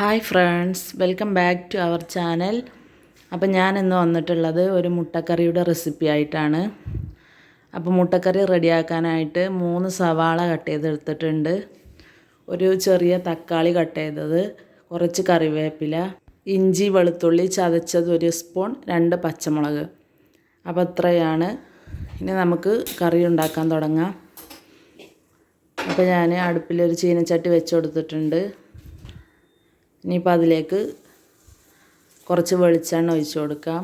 Hi friends welcome back to our channel അപ്പം ഞാൻ ഇന്ന് വന്നിട്ടുള്ളത് ഒരു മുട്ടക്കറിയുടെ റെസിപ്പി ആയിട്ടാണ്. അപ്പോൾ മുട്ടക്കറി റെഡിയാക്കാനായിട്ട് മൂന്ന് സവാള കട്ട് ചെയ്തെടുത്തിട്ടുണ്ട്. ഒരു ചെറിയ തക്കാളി കട്ട് ചെയ്തത് കുറച്ച് കറിവേപ്പില ഇഞ്ചി വെളുത്തുള്ളി ചതച്ചത് ഒരു സ്പൂൺ രണ്ട് പച്ചമുളക്. അപ്പോൾ ഇത്രയാണ്. ഇനി നമുക്ക് കറി ഉണ്ടാക്കാൻ തുടങ്ങാം. അപ്പോൾ ഞാൻ അടുപ്പിലൊരു ചീനച്ചട്ടി വെച്ച് കൊടുത്തിട്ടുണ്ട്. ഇനിയിപ്പോൾ അതിലേക്ക് കുറച്ച് വെളിച്ചെണ്ണ ഒഴിച്ചു കൊടുക്കാം.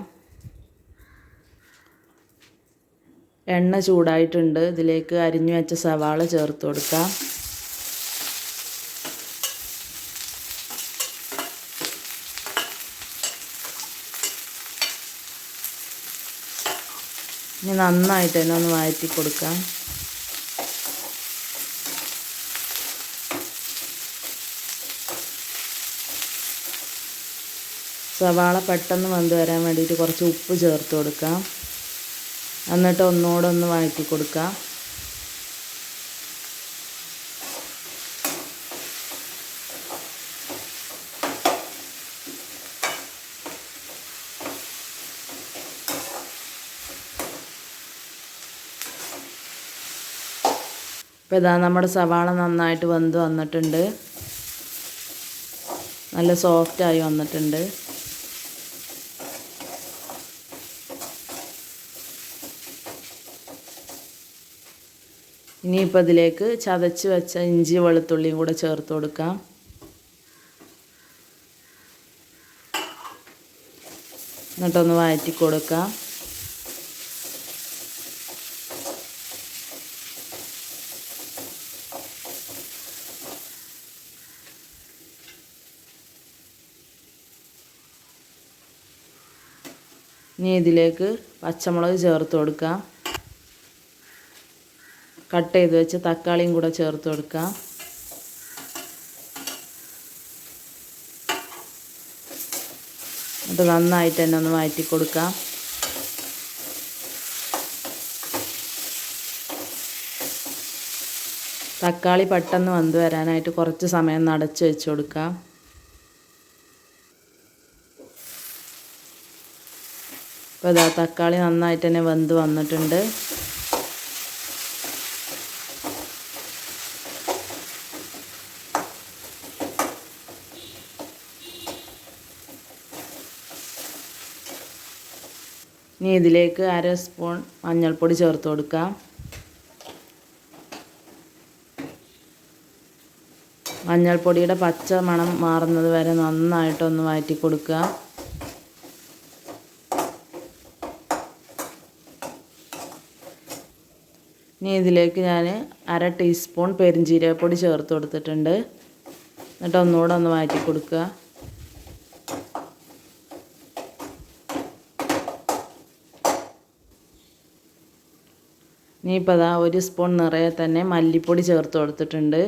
എണ്ണ ചൂടായിട്ടുണ്ട്. ഇതിലേക്ക് അരിഞ്ഞു വെച്ച സവാള ചേർത്ത് കൊടുക്കാം. ഇനി നന്നായിട്ട് തന്നെ ഒന്ന് വഴറ്റി കൊടുക്കാം. സവാള പെട്ടെന്ന് വെന്ത് വരാൻ വേണ്ടിയിട്ട് കുറച്ച് ഉപ്പ് ചേർത്ത് കൊടുക്കാം. എന്നിട്ട് ഒന്നുകൂടെ ഒന്ന് വഴറ്റി കൊടുക്കാം. ഇപ്പം ഇതാ നമ്മുടെ സവാള നന്നായിട്ട് വെന്ത് വന്നിട്ടുണ്ട്. നല്ല സോഫ്റ്റായി വന്നിട്ടുണ്ട്. ഇനിയിപ്പോൾ ഇതിലേക്ക് ചതച്ച് വെച്ച ഇഞ്ചി വെളുത്തുള്ളിയും കൂടെ ചേർത്ത് കൊടുക്കാം. എന്നിട്ടൊന്ന് വഴറ്റി കൊടുക്കാം. ഇനി ഇതിലേക്ക് പച്ചമുളക് ചേർത്ത് കൊടുക്കാം. കട്ട് ചെയ്ത് വെച്ച് തക്കാളിയും കൂടെ ചേർത്ത് കൊടുക്കാം. അത് നന്നായിട്ട് തന്നെ ഒന്ന് വഴറ്റി കൊടുക്കാം. തക്കാളി പെട്ടെന്ന് വന്ന് വരാനായിട്ട് കുറച്ച് സമയം നടച്ച് വെച്ച് കൊടുക്കാം. അപ്പോൾ ഇതാ തക്കാളി നന്നായിട്ട് തന്നെ വെന്ത് വന്നിട്ടുണ്ട്. ഇനി ഇതിലേക്ക് അര സ്പൂൺ മഞ്ഞൾപ്പൊടി ചേർത്ത് കൊടുക്കാം. മഞ്ഞൾപ്പൊടിയുടെ പച്ച മണം മാറുന്നത് വരെ നന്നായിട്ടൊന്ന് വഴറ്റി കൊടുക്കുക. ഇനി ഇതിലേക്ക് ഞാൻ അര ടീസ്പൂൺ പെരിഞ്ചീരകപ്പൊടി ചേർത്ത് കൊടുത്തിട്ടുണ്ട്. എന്നിട്ട് ഒന്നുകൂടെ ഒന്ന് മാറ്റി കൊടുക്കുക. ഇനിയിപ്പോൾ അതാ ഒരു സ്പൂൺ നിറയെ തന്നെ മല്ലിപ്പൊടി ചേർത്ത് കൊടുത്തിട്ടുണ്ട്.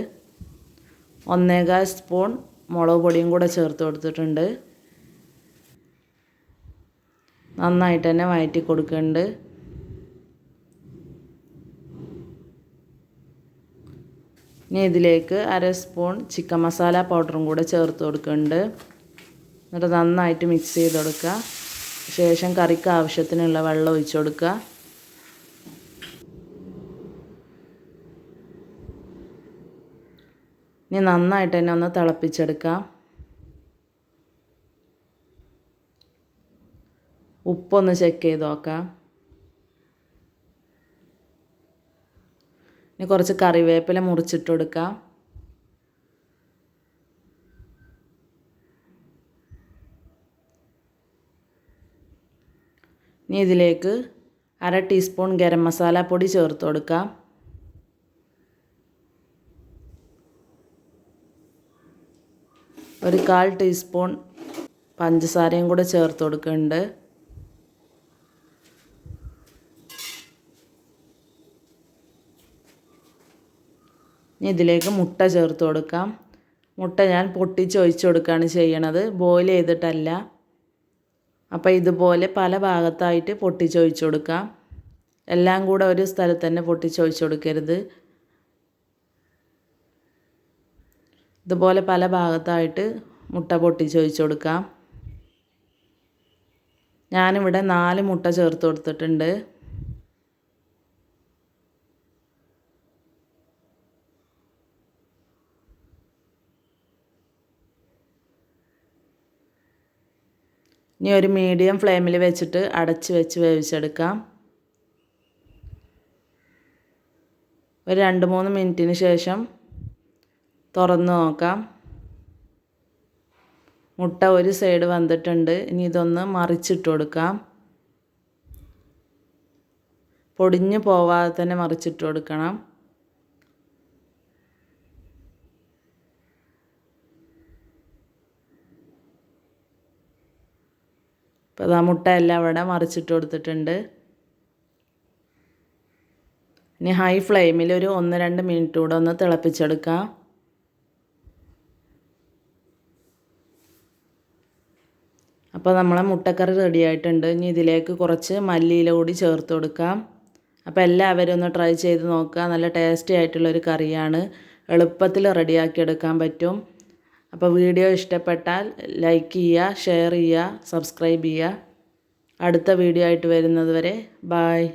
ഒന്നേകാൽ സ്പൂൺ മുളക് പൊടിയും കൂടെ ചേർത്ത് കൊടുത്തിട്ടുണ്ട്. നന്നായിട്ട് തന്നെ വഴറ്റി കൊടുക്കുന്നുണ്ട്. ഇനി ഇതിലേക്ക് അര സ്പൂൺ ചിക്കൻ മസാല പൗഡറും കൂടെ ചേർത്ത് കൊടുക്കുന്നുണ്ട്. എന്നിട്ട് നന്നായിട്ട് മിക്സ് ചെയ്ത് കൊടുക്കുക. ശേഷം കറിക്ക് ആവശ്യത്തിനുള്ള വെള്ളം ഒഴിച്ചു കൊടുക്കുക. ഇനി നന്നായിട്ട് തന്നെ ഒന്ന് തിളപ്പിച്ചെടുക്കാം. ഉപ്പൊന്ന് ചെക്ക് ചെയ്ത് നോക്കാം. ഇനി കുറച്ച് കറിവേപ്പില മുറിച്ചിട്ട് കൊടുക്കാം. ഇനി ഇതിലേക്ക് അര ടീസ്പൂൺ ഗരം മസാല പൊടി ചേർത്ത് കൊടുക്കാം. ഒരു കാൽ ടീസ്പൂൺ പഞ്ചസാരയും കൂടെ ചേർത്ത് കൊടുക്കുന്നുണ്ട്. ഇനി ഇതിലേക്ക് മുട്ട ചേർത്ത് കൊടുക്കാം. മുട്ട ഞാൻ പൊട്ടിച്ച് ഒഴിച്ചു കൊടുക്കുകയാണ് ചെയ്യണത്. ബോയിൽ ചെയ്തിട്ടല്ല. അപ്പോൾ ഇതുപോലെ പല ഭാഗത്തായിട്ട് പൊട്ടിച്ച് ഒഴിച്ച് കൊടുക്കാം. എല്ലാം കൂടെ ഒരു സ്ഥലത്ത് തന്നെ പൊട്ടിച്ച് ഒഴിച്ച് കൊടുക്കരുത്. ഇതുപോലെ പല ഭാഗത്തായിട്ട് മുട്ട പൊട്ടിച്ച് ഒഴിച്ച് കൊടുക്കാം. ഞാനിവിടെ നാല് മുട്ട ചേർത്ത് കൊടുത്തിട്ടുണ്ട്. ഇനി ഒരു മീഡിയം ഫ്ലെയിമിൽ വെച്ചിട്ട് അടച്ച് വെച്ച് വേവിച്ചെടുക്കാം. ഒരു രണ്ട് മൂന്ന് മിനിറ്റിന് ശേഷം തുറന്ന് നോക്കാം. മുട്ട ഒരു സൈഡ് വന്നിട്ടുണ്ട്. ഇനി ഇതൊന്ന് മറിച്ചിട്ട് കൊടുക്കാം. പൊടിഞ്ഞു പോവാതെ തന്നെ മറിച്ചിട്ട് കൊടുക്കണം. ഇപ്പോൾ ആ മുട്ട എല്ലാം ഇവിടെ മറിച്ചിട്ട് കൊടുത്തിട്ടുണ്ട്. ഇനി ഹൈ ഫ്ലെയിമിൽ ഒരു ഒന്ന് രണ്ട് മിനിറ്റ് കൂടെ ഒന്ന് തിളപ്പിച്ചെടുക്കാം. അപ്പോൾ നമ്മളെ മുട്ടക്കറി റെഡി ആയിട്ടുണ്ട്. ഇനി ഇതിലേക്ക് കുറച്ച് മല്ലിയില കൂടി ചേർത്ത് കൊടുക്കാം. അപ്പോൾ എല്ലാവരും ഒന്ന് ട്രൈ ചെയ്ത് നോക്കുക. നല്ല ടേസ്റ്റി ആയിട്ടുള്ളൊരു കറിയാണ്. എളുപ്പത്തിൽ റെഡിയാക്കി എടുക്കാൻ പറ്റും. അപ്പോൾ വീഡിയോ ഇഷ്ടപ്പെട്ടാൽ ലൈക്ക് ചെയ്യുക ഷെയർ ചെയ്യുക സബ്സ്ക്രൈബ് ചെയ്യുക. അടുത്ത വീഡിയോ ആയിട്ട് വരുന്നത് വരെ ബായ്